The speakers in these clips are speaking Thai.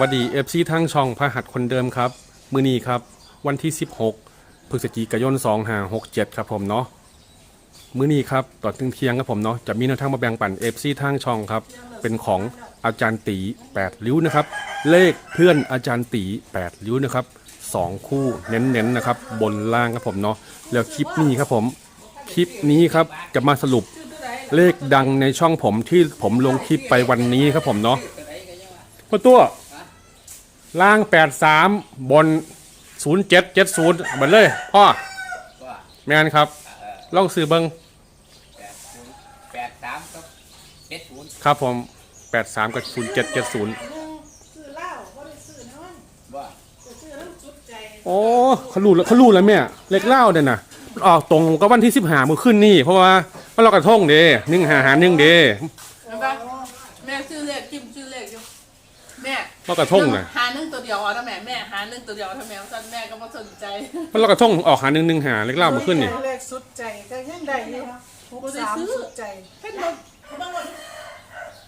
วัสดีเอฟซีทั้งช่องพระหัสคนเดิมครับ มือนี้ครับ วันที่ 16พฤศจิกายน2 5 6 7 ครับผมเนาะมือนี้ครับตอนถึงเที่ยงครับผมเนาะจะมีแนวทางมาแบ่งปันเอฟซีทั้งช่องครับ เป็นของอาจารย์ตี8ริ้วนะครับ เลขเพื่อนอาจารย์ตี8ริ้วนะครับสองคู่เน้นๆนะครับ บนล่างครับผมเนาะแล้วคลิปนี้ครับผมคลิปนี้ครับจะมาสรุปเลขดังในช่องผมที่ผมลงคลิปไปวันนี้ครับผมเนาะพ่อตัว ล่างแปดสามบนศูนย์เจ็ดเจ็ดศูนย์เหมือนเลยพ่อแมนครับลองซื้อเบิงแปดสามกับเจ็ดศูนย์ครับผมแปดสามกับศูนย์เจ็ดเจ็ดศูนย์ซื้อเหล้าก็ได้ซื้อน้อนว่าจะซื้อน้ำจุดใจโอ้เขารู้แล้วเขารู้แล้วแม่เล็กเล่าเด่นน่ะมันออกตรงกับวันที่สิบหามือขึ้นนี่เพราะว่ามันเรากระทงเด้หนึ่งหาหาหนึ่งเด้เห็นปะแม่ชื่อเลขจิ้มชื่อเลขอยู่ แม่เรากระทงน่ะหาหนึ่งตัวเดียวเอาถ้าแม่แม่หาหนึ่งตัวเดียวถ้าแม่สั้นแม่ก็ไม่สนใจมันเรากระทงออกหาหนึ่งหนึ่งหาเล็กเล่ามือขึ้นนี่เลขสุดใจก็ยังได้อยู่หกสามสุดใจเป็นรถ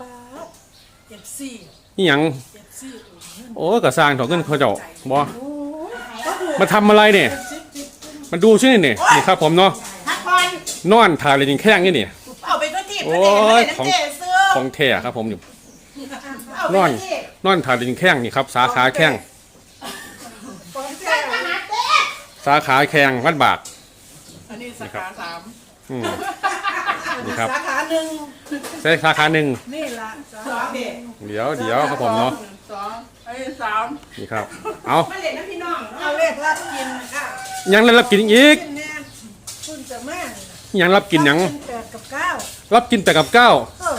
ป้าเจ็ดสี่นี่หยังเจ็ดสี่โอ้กระสร้างถอเงินเขาเจ้าบอโอ้ยก็ถูกมาทำอะไรเนี่ยสิบสิบมาดูชื่อนี่นี่นี่ครับผมเนาะพักผ่อนนอนถ่ายเลยยิงแข้งนี่นี่เอาไปก็ที่โอ้ประยเด็นของน้ำเจ๊เสื้อของแท้ครับผมอยู่เอาไปนอนที่ นอนถ่ายเลยยิงแข้งนี่ครับ สาขาแข้ง ของแท้สาขาแข้งวัดบาทอันนี้สาขาสามอืม นี่ครับ สาขาหนึ่งใช่สาขาหนึ่งนี่ละสาขาเด็กเดี๋ยวเดี๋ยวครับผมเนาะสองไอ้ยสามนี่ครับ เอาไม่เล่นนะพี่น้องเอาเลขรับกินค่ะยังรับกินอีกกินแน่คุณจะแม่นยังรับกินยังแปดกับเก้ารับกินแต่กับข้าว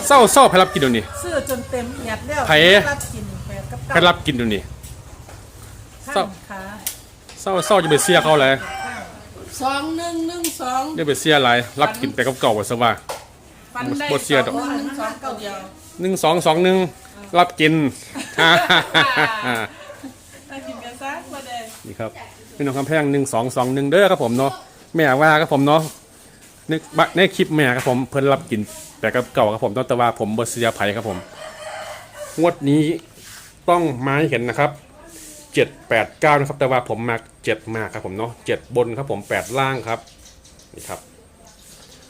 เศร้าเศร้าใครรับกินเดี๋ยวนี้ ซื้อจนเต็มหยัดแล้วไผ รับกิน แปดกับใครเก้ารับกินเดี๋ยวนี้ข้างขาเศร้าเศร้าจะไปเสียเขาเลยสองหนึ่งหนึ่งสองจะไปเสียอะไรรับกินแต่กับเก่าว่าซะว่า ฟันได้บ่เสียดอก สองหนึ่งสองตัวเดียวหนึ่งสองสองหนึ่งรับกินถ้ากินกันซะมาเด้นี่ครับพี่น้องคำแพงหนึ่งสองสองหนึ่งเด้อครับผมเนาะแม่ว่าครับผมเนาะในบะในคลิปแม่ครับผมเพิ่นรับกินแต่กับเก่าครับผมต้องแต่ว่าผมบเสียไผครับผมงวดนี้ ต้องมาให้เห็นนะครับเจ็ดแปดเก้านะครับ แต่ว่าผมมาเจ็ดมากครับผมเนาะเจ็ดบนครับผมแปดล่างครับนี่ครับ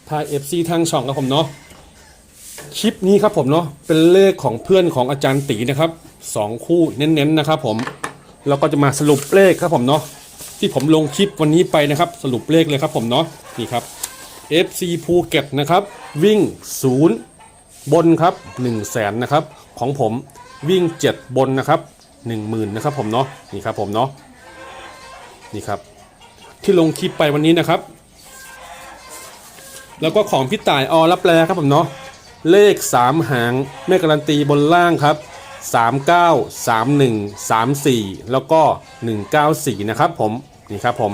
พาเอฟซีทางช่องครับผมเนาะคลิปนี้ครับผมเนาะเป็นเลขของเพื่อนของอาจารย์ตีนะครับสองคู่เน้นๆนะครับผมเราก็จะมาสรุปเลขครับผมเนาะที่ผมลงคลิปวันนี้ไปนะครับ สรุปเลขเลยครับผมเนาะนี่ครับ FC ภูเก็ตนะครับ วิ่ง 0 บนครับ1 0 0 0 0แสนนะครับ ของผม วิ่ง 7 บนนะครับ 10,000นะครับผมเนาะนี่ครับผมเนาะนี่ครับ ที่ลงคลิปไปวันนี้นะครับ แล้วก็ของพี่ต่ายอรับแปลครับผมเนาะเลข 3 หางไม่การันตีบนล่างครับ 39 31 34 แล้วก็ 194 นะครับผมนี่ครับผม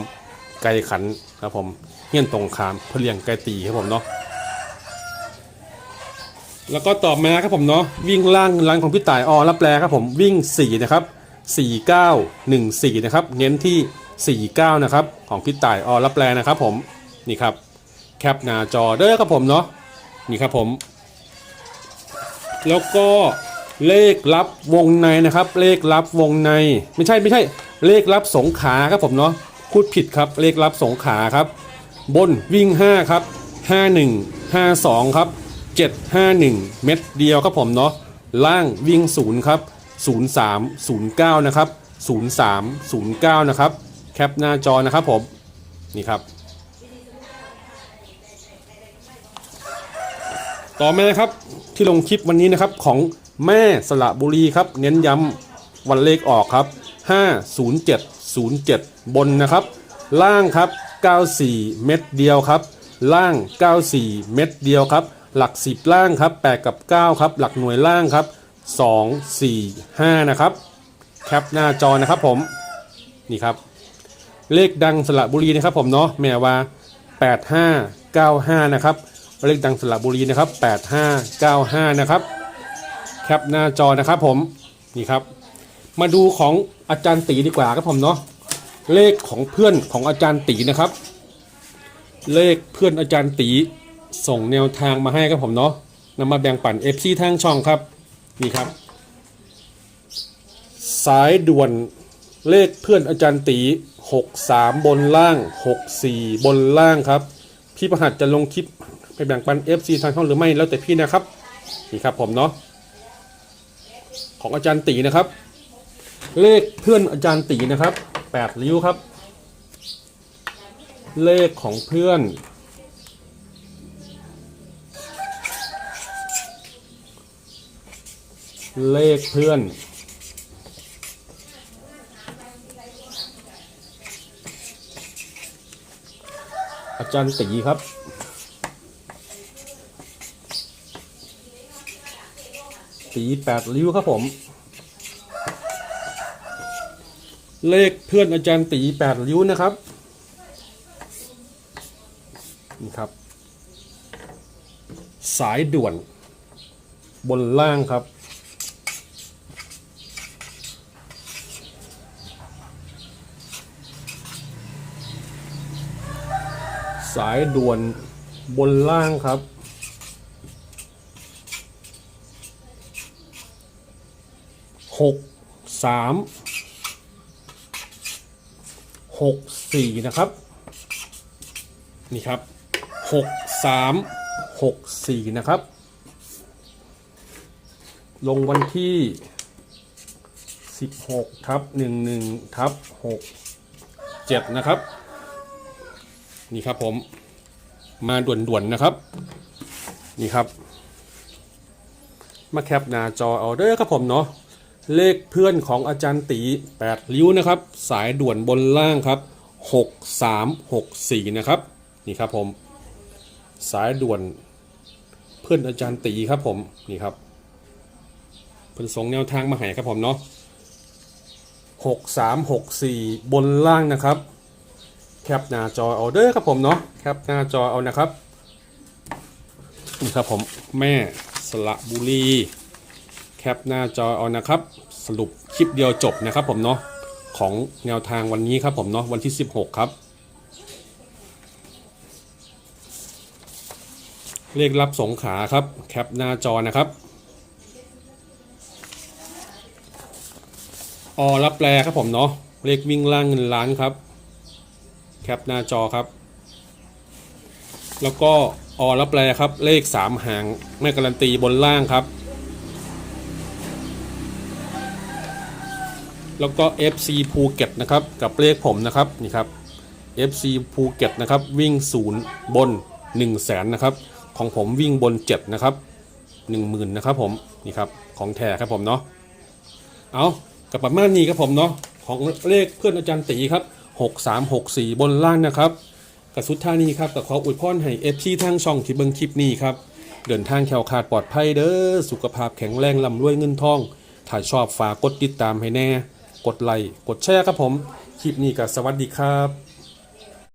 ไก่ขันครับผมเฮี้ยนตรงคามเพื่อเลี้ยงไก่ตีครับผมเนาะ แล้วก็ต่อมาครับผมเนาะวิ่งล่างล่างของพี่ต่ายออรับแปลครับผมวิ่ง 4 นะครับ 49 14 นะครับ เน้นที่ 49 นะครับ ของพี่ต่ายออรับแปลนะครับผมนี่ครับแคปหน้าจอเด้อครับผมเนาะนี่ครับผม แล้วก็เลขลับวงในนะครับ เลขลับวงใน ไม่ใช่ไม่ใช่ เลขลับสงขาครับผมเนาะพูดผิดครับเลขลับสงขาครับ บนวิ่ง 5 ครับ 51 52 ครับ 751 เม็ดเดียวครับผมเนาะล่างวิ่ง0ครับ 03 09 นะครับ 03 09 นะครับ แคปหน้าจอนะครับผม นี่ครับ ต่อมานะครับที่ลงคลิปวันนี้นะครับของแม่สระบุรีครับ เน้นย้ำวันเลขออกครับ 50707 บนนะครับ ล่างครับ 94 เม็ดเดียวครับ ล่าง 94 เม็ดเดียวครับ หลัก 10 ล่างครับ 8 กับ 9 ครับ หลักหน่วยล่างครับ 2 4 5 นะครับ แคปหน้าจอนะครับผม นี่ครับ เลขดังสระบุรีนะครับผมเนาะแม่ว่า 8595 นะครับ เลขดังสระบุรีนะครับ 8595 นะครับ แคปหน้าจอนะครับผม นี่ครับ มาดูของอาจารย์ตีดีกว่าครับผมเนาะ เลขของเพื่อนของอาจารย์ตีนะครับ เลขเพื่อนอาจารย์ตี ส่งแนวทางมาให้ครับผมเนาะนำมาแบ่งปัน FC ทางช่องครับนี่ครับ สายด่วนเลขเพื่อนอาจารย์ตี63 บนล่าง 64 บนล่างครับ พี่ประหัดจะลงคลิปไปแบ่งปัน FC ทางช่องหรือไม่แล้วแต่พี่นะครับ นี่ครับผมเนาะของอาจารย์ตีนะครับ เลขเพื่อนอาจารย์ตีนะครับ8ริ้วครับ เลขของเพื่อน เลขเพื่อน อาจารย์ตีครับ ตีแปดริ้วครับผม เลขเพื่อนอาจารย์ตีแปดริ้วนะครับ นี่ครับ สายด่วนบนล่างครับ สายด่วนบนล่างครับ หกสามหกสี่นะครับ นี่ครับหกสามหกสี่นะครับ ลงวันที่สิบหกทับหนึ่งหนึ่งทับหกเจ็ดนะครับ นี่ครับผมมาด่วนๆนะครับ นี่ครับ มาแคปหน้าจอเอาเด้อครับผมเนาะเลขเพื่อนของอาจารย์ตี 8 ริ้วนะครับ สายด่วนบนล่างครับ 6364 นะครับ นี่ครับผม สายด่วนเพื่อนอาจารย์ตีครับผมนี่ครับเพิ่นส่งแนวทางมาให้ครับผมเนาะ6364 บนล่างนะครับ แคปหน้าจอเอาเด้อครับผมเนาะแคปหน้าจอเอานะครับนี่ครับผมแม่สระบุรีแคปหน้าจอเอานะครับ สรุปคลิปเดียวจบนะครับผมเนาะของแนวทางวันนี้ครับผมเนาะวันที่ 16 ครับ เลขรับสงขาครับแคปหน้าจอนะครับออรับแปลครับผมเนาะเลขวิ่งล่างเงินล้านครับ แคปหน้าจอครับ แล้วก็ออรับแปลครับ เลข 3 หางไม่การันตีบนล่างครับ แล้วก็ FC ภูเก็ตนะครับ กับเลขผมนะครับนี่ครับ FC ภูเก็ตนะครับ วิ่ง 0 บน 1 0 0 0 0แสนนะครับ ของผมวิ่งบน 7 นะครับ 10,000นะครับผมนี่ครับของแท้ครับผมเนาะเอากับประมาณนี้ครับผมเนาะของเลขเพื่อนอาจารย์ตีครับ 6364 บนล่างนะครับกับสุดท่านี้ครับแต่ขออวยพรให้เอฟซีทางช่องที่เบิ่งคลิปนี้ครับเดินทางแขวขาดปลอดภัยเด้อสุขภาพแข็งแรงลำรวยเงินทอง ถ้าชอบฝากกดติดตามให้แน่ กดไลค์กดแชร์ครับผม คลิปนี้ก็สวัสดีครับ